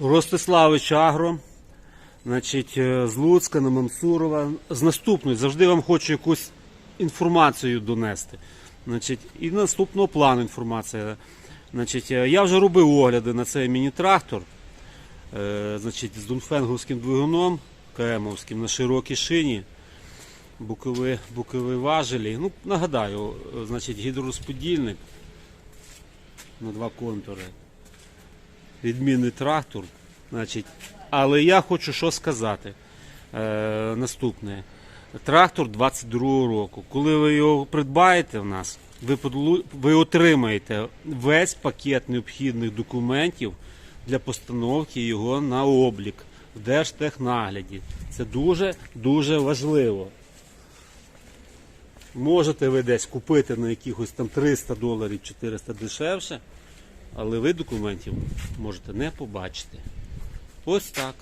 Ростиславич Агро, значить, е, з Луцька на Мамсурова. З наступної завжди вам хочу якусь інформацію донести. Значить, і наступного плану інформація. Значить, е, я вже робив огляди на цей міні-трактор. Е, значить, з дунфенговським двигуном, КМовським на широкій шині, бокові, бокові важелі. Ну, нагадаю, значить, гідророзподільник на два контури. Відмінний трактор. Але я хочу що сказати. Е, наступне. Трактор 22-го року. Коли ви його придбаєте в нас, ви, отримаєте весь пакет необхідних документів для постановки його на облік в Держтехнагляді. Це дуже дуже важливо. Можете ви десь купити на якихось там 300 доларів 400 дешевше, але ви документів можете не побачити. Ось так.